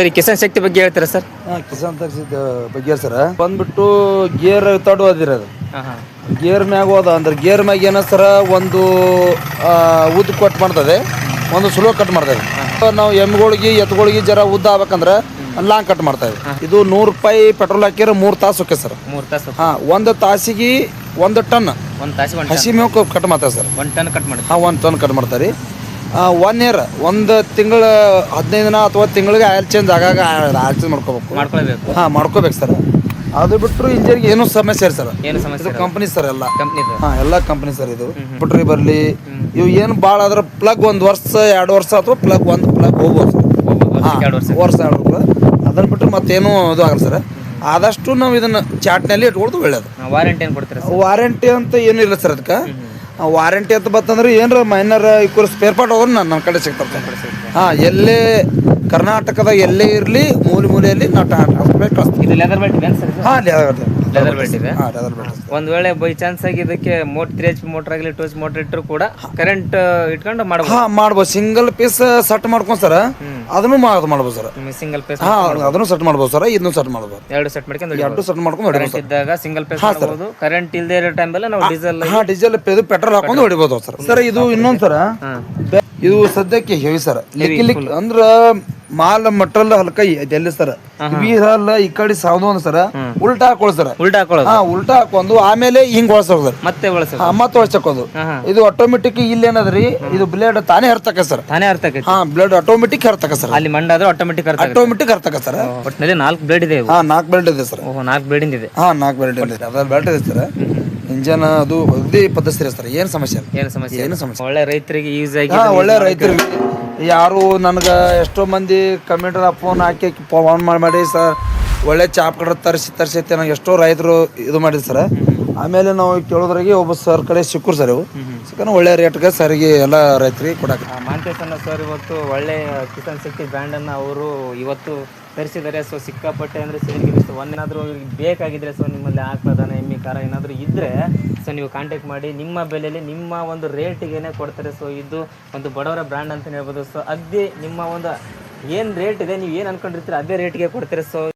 Sir ಈ ಕಿಸಾನ್ ಶಕ್ತಿ ಬಗ್ಗೆ ಹೇಳ್ತೀರಾ ಸರ್? ಹಾಂ ಕಿಸಾನ್ ಶಕ್ತಿ ಬಗ್ಗೆ ಸರ ಬಂದ್ಬಿಟ್ಟು ಗೇರ್ ತಡ ಹಾಂ ಗೇರ್ ಮ್ಯಾಗ ಹೋದ ಅಂದ್ರೆ ಗೇರ್ ಮ್ಯಾಗ ಏನ ಸರ ಒಂದು ಆ, ಉದ್ದ ಕಟ್ ಮಾಡ್ತದೆ. ಒಂದು ಸ್ಲೋ ಕಟ್ ಮಾಡ್ತದೆ. ನಾವು ಎಮ್ಗಳಿಗೆ ಎತ್ಗಳಿಗೆ ಜರ ಉದ್ದ ಆಗ್ಬೇಕಂದ್ರೆ ಲಾಂಗ್ ಕಟ್ ಮಾಡ್ತಾ ಇದು ನೂರು ರೂಪಾಯಿ ಪೆಟ್ರೋಲ್ ಹಾಕಿದ್ರೆ ಮೂರು ತಾಸು ಓಕೆ ಸರ್. ಮೂರು ತಾಸು ಹಾಂ ಒಂದು ತಾಸಿಗೆ ಒಂದು ಟನ್ ಒಂದು ತಾಸಿಗೆ ಒಂದು ಹಸಿ ಮೇವು ಕಟ್ ಮಾಡ್ತಾರೆ ಸರ್. ಒಂದ್ ಟನ್ ಕಟ್ ಮಾಡಿ ಹಾಂ ಒಂದು ಟನ್ ಕಟ್ ಮಾಡ್ತಾರೆ ಒನ್ ಇಯರ್ ಒಂದು ತಿಂಗಳ ಹದಿನೈದು ದಿನ ಅಥವಾ ತಿಂಗಳಿಗೆ ಆಯಿಲ್ ಚೇಂಜ್ ಆಗಾಗ ಆಯಿಲ್ ಚೇಂಜ್ ಮಾಡ್ಕೋಬೇಕು. ಮಾಡ್ಕೊಳ್ಬೇಕು. ಹಾಂ ಮಾಡ್ಕೋಬೇಕು ಸರ್. ಅದು ಬಿಟ್ಟರು ಇಂಜಿನ್ಗೆ ಏನೂ ಸಮಸ್ಯೆ ಇಲ್ಲ ಸರ್. ಏನು ಸಮಸ್ಯೆ ಇದು ಕಂಪ್ನಿ ಸರ್ ಎಲ್ಲ. ಹಾ ಹಾಂ ಎಲ್ಲ ಕಂಪ್ನಿ ಸರ್ ಇದು. ಬಿಟ್ರಿ ಬರಲಿ. ಇವು ಏನು ಭಾಳ ಆದ್ರೆ ಪ್ಲಗ್ ಒಂದು ವರ್ಷ ಎರಡು ವರ್ಷ ಅಥವಾ ಪ್ಲಗ್ ಒಂದು ಪ್ಲಗ್ ಹೋಗ್ಬೋದು ಹಾಂ ಎರಡು ವರ್ಷ ವರ್ಷ ಎರಡು ವರ್ಷ. ಅದನ್ನು ಬಿಟ್ಟರೆ ಮತ್ತೇನು ಇದು ಆಗಲ್ಲ ಸರ್. ಆದಷ್ಟು ನಾವು ಇದನ್ನು ಚಾಟ್ನಲ್ಲಿ ಇಟ್ಕೊಳ್ದು ಒಳ್ಳೇದು. ವಾರಂಟಿ ಏನು ಕೊಡ್ತೀರಾ ವಾರಂಟಿ ಅಂತ ಏನು ಇಲ್ಲ ಸರ್ ಅದಕ್ಕೆ. ವಾರಂಟಿ ಅಂತ ಬತ್ತಂದ್ರೆ ಏನರ ಮೈನರ್ ಇಕ್ವಲ್ ಸ್ಪೇರ್ ಪಾರ್ಟ್ ಹೋದ್ರೆ ನನ್ನ ಕಡೆ ಸಿಗ್ತಾರೆ ಹಾಂ ಎಲ್ಲೇ ಕರ್ನಾಟಕದ ಎಲ್ಲೇ ಇರಲಿ ಮೂಲೆ ಮೂಲೆಯಲ್ಲಿ ನಾವು ಕಳಿಸ್ತೀವಿ ಇದು ಲೆದರ್ ಬೆಲ್ಟ್ ಸರ್ ಇದು? ಹಾಂ ಲೆದರ್ ಲೆದರ್ ಬೆಲ್ಟ್ ಇದೆ ಹಾಂ ಲೆದರ್ ಬೇಡ ಒಂದ್ ವೇಳೆ ಬೈ ಚಾನ್ಸ್ ಆಗಿ ಇದಕ್ಕೆ ಮೋಟ್ ತ್ರೀ ಎಚ್ ಪಿ ಮೋಟರ್ ಆಗಲಿ ಟೂ ಎಚ್ ಮೋಟರ್ ಇಟ್ಟರು ಕೂಡ ಕರೆಂಟ್ ಇಟ್ಕೊಂಡು ಮಾಡ್ಬೋದು. ಹಾಂ ಮಾಡ್ಬೋದು. ಸಿಂಗಲ್ ಪೀಸ್ ಸೆಟ್ ಮಾಡ್ಕೊಂಡು ಸರ್. ಅದನ್ನು ಮಾಡ್ ಮಾಡ್ಬೋದು ಸರ್. ಸಿಂಗಲ್ ಪೇಸ್ ಹಾ ಅದನ್ನು ಸೆಟ್ ಮಾಡ್ಬೋದು ಸರ್. ಇದನ್ನು ಸೆಟ್ ಮಾಡ್ಬೋದು. ಎರಡು ಸೆಟ್ ಮಾಡ್ಕೊಂಡು ಎರಡು ಸೆಟ್ ಮಾಡ್ಕೊಂಡು ಹೊಡಿಬೋದು ಇದ್ದಾಗ ಸಿಂಗಲ್ ಪೇಸ್ ಮಾಡ್ಬೋದು. ಕರೆಂಟ್ ಇಲ್ಲದೆ ಇರೋ ಅಲ್ಲಿ ನಾವು ಡೀಸೆಲ್ ಹಾ ಡೀಸೆಲ್ ಇದು ಪೆಟ್ರೋಲ್ ಹಾಕೊಂಡು ಹೊಡಿಬೋದು ಸರ್. ಸರ್ ಇದು ಇನ್ನೊಂದು ಸರ? ಇದು ಸದ್ಯಕ್ಕೆ ಹೆವಿ ಸರ್. ಲಿಕ್ಕಿ ಲಿಕ್ ಅಂದ್ರ ಮಾಲ್ ಮಟ್ರಲ್ ಹಲ್ಕ ಎಲ್ಲಿ ಸರ್. ಹಲ್ಲ ಈ ಕಡೆ ಸಾವ್ದು ಸರ. ಉಲ್ಟಾ ಹಾಕೊಳ್ ಸರ್. ಉಲ್ಟಾ ಹಾಕೊಳ್ಳೋದು ಹಾ ಉಲ್ಟಾ ಹಾಕೊಂಡು ಆಮೇಲೆ ಹಿಂಗ್ ಒಳಸೋದು ಸರ್. ಮತ್ತೆ ಬಳಸೋದು ಹಾ ಮತ್ತೆ ಒಳಸಕೋದು. ಇದು ಆಟೋಮೆಟಿಕ್ ಇಲ್ಲಿ ಏನದ್ರಿ ಇದು ಬ್ಲೇಡ್ ತಾನೇ ಹರ್ತಕ ಸರ್. ತಾನೇ ಹರ್ತಕ ಹಾ ಬ್ಲೇಡ್ ಆಟೋಮೆಟಿಕ್ ಹರ್ತಕ ಸರ್. ಅಲ್ಲಿ ಮಂಡಾದ್ರೆ ಆಟೋಮೆಟಿಕ್ ಹರ್ತಕ ಆಟೋಮೆಟಿಕ್ ಹರ್ತಕ ಸರ್. ಒಟ್ಟಿನಲ್ಲಿ ನಾಲ್ಕು ಬ್ಲೇಡ್ ಇದೆ ಹಾ ನಾಲ್ಕು ಬ್ಲೇಡ್ ಇದೆ ಸರ್. ಓಹ್ ನಾಲ್ಕು ಬ್ಲೇಡ್ ಇದೆ ಹಾ ನಾಲ್ಕು ಬ್ಲೇಡ್ ಇದೆ ಅದ್ರ ಬ್ಲೇಡ್ ಇದೆ ಸರ್. ಇಂಜನ್ ಅದು ಅಗ್ದಿ ಪದ್ಧತಿ ಸರ್ ಏನು ಸಮಸ್ಯೆ ಏನು ಸಮಸ್ಯೆ ಏನು ಸಮಸ್ಯೆ ಒಳ್ಳೆ ರೈತರಿಗೆ ಯೂಸ್ ಆಗಿ ಹಾ ಒಳ್ಳೆ ರೈತರಿಗೆ. ಯಾರು ನನಗೆ ಎಷ್ಟೋ ಮಂದಿ ಕಮೆಂಟ್ ಫೋನ್ ಹಾಕಿ ಫೋನ್ ಮಾಡಿ ಮಾಡಿ ಸರ್ ಒಳ್ಳೆ ಚಾಪ್ ಕಡೆ ತರಿಸಿ ತರಿಸಿ ನನಗೆ ಎಷ್ಟೋ ರೈತರು ಇದು ಮಾಡಿದ್ರು ಸರ್. ಆಮೇಲೆ ನಾವು ಕೇಳೋದ್ರಾಗೆ ಒಬ್ಬ ಸರ್ ಕಡೆ ಸಿಕ್ಕರು ಸರ್ ಇವು. ಸಿಕ್ಕನ ಒಳ್ಳೆ ರೇಟ್ಗೆ ಸರಿಗೆ ಎಲ್ಲ ರೈತರಿಗೆ ಕೊಡಕ್ಕೆ. ಮಾಂತೇಶನ ಸರ್ ಇವತ್ತು ಒಳ್ಳೆ ಕಿಸಾನ್ ಶಕ್ತಿ ಬ್ರ್ಯಾಂಡ್ ಅನ್ನ ಅವರು ಇವತ್ತು ತರಿಸಿದ್ದಾರೆ. ಸೊ ಸಿಕ್ಕಾಪಟ್ಟೆ ಅಂದ್ರೆ ಸೇಲ್ಗೆ ಸೊ ಒಂದೇನಾದ್ರೂ ಬೇಕಾಗಿದ್ರೆ ಸೊ ನಿಮ್ಮಲ್ಲಿ ಆಗ್ತದಾನೆ ಎಮ್ಮಿ ಕಾರ ಏನಾದರೂ ಇದ್ರೆ ಸೊ ನೀವು ಕಾಂಟ್ಯಾಕ್ಟ್ ಮಾಡಿ. ನಿಮ್ಮ ಬೆಲೆಯಲ್ಲಿ ನಿಮ್ಮ ಒಂದು ರೇಟಿಗೆನೇ ಕೊಡ್ತಾರೆ. ಸೊ ಇದು ಒಂದು ಬಡವರ ಬ್ರ್ಯಾಂಡ್ ಅಂತ ಹೇಳ್ಬೋದು. ಸೊ ಅದೇ ನಿಮ್ಮ ಒಂದು ಏನು ರೇಟ್ ಇದೆ, ನೀವು ಏನು ಅನ್ಕೊಂಡಿರ್ತೀರ ಅದೇ ರೇಟ್ಗೆ ಕೊಡ್ತಾರೆ. ಸೊ